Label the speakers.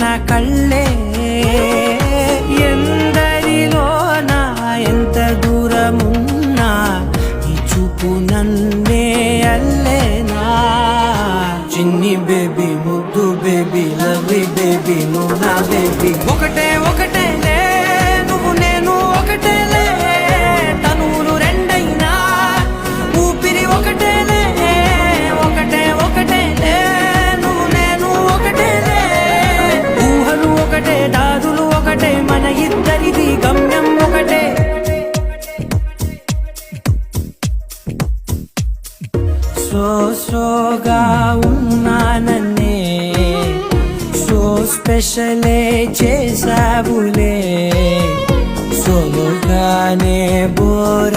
Speaker 1: నా కళ్ళే ఎందరిలో నా ఎంత దూరమున్నా ఈ చూపు నన్నే అల్లేనా? చిన్ని బేబీ ముద్దు బేబీ లవ్లీ బేబీ నువ్వు నా బేబీ. ఒకటే సోగా ఉన్నానన్నే సో స్పెషలే చేసావులే సోగానే బోరై